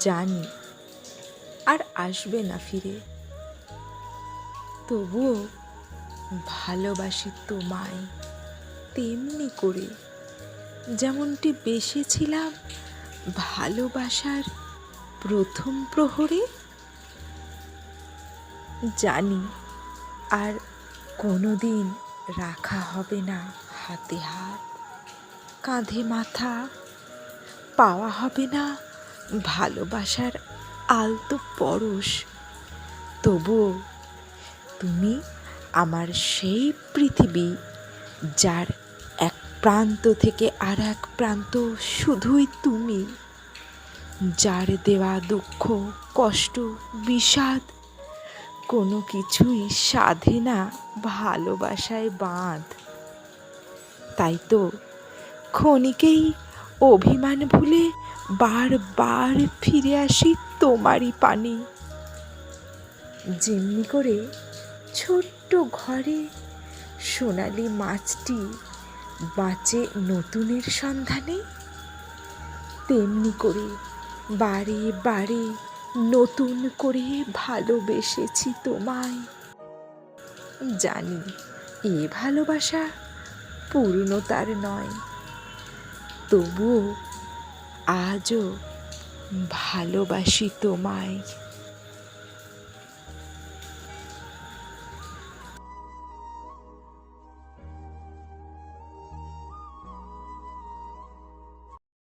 জানি। আর আসবে না ফিরে। তবুও ভালোবাসি তোমায় তেমনি করে। যেমনটি বেসেছিলাম ভালোবাসার প্রথম প্রহরে। জানি আর কোনোদিন রাখা হবে না হাতে হাত। কাঁধে মাথা, পাওয়া হবে না ভালোবাসার আলতো পরশ। তবুও তুমি আমার সেই পৃথিবী, যার এক প্রান্ত থেকে আর এক প্রান্ত শুধুই তুমি, যার দেওয়া দুঃখ, কষ্ট, বিষাদ কোনো কিছুই সাধে না ভালোবাসায় বাঁধ। তাই তো ক্ষণিকেই অভিমান ভুলে বারবার ফিরে আসি তোমারই পানি। যেমনি করে ছোট্ট ঘরে সোনালি মাছটি বাঁচে নতুনের সন্ধানে, তেমনি করে বারে বারে নতুন করে ভালোবেসেছি তোমায়। জানি এ ভালোবাসা পূর্ণতার নয়, তবুও আজও ভালোবাসি তোমায়।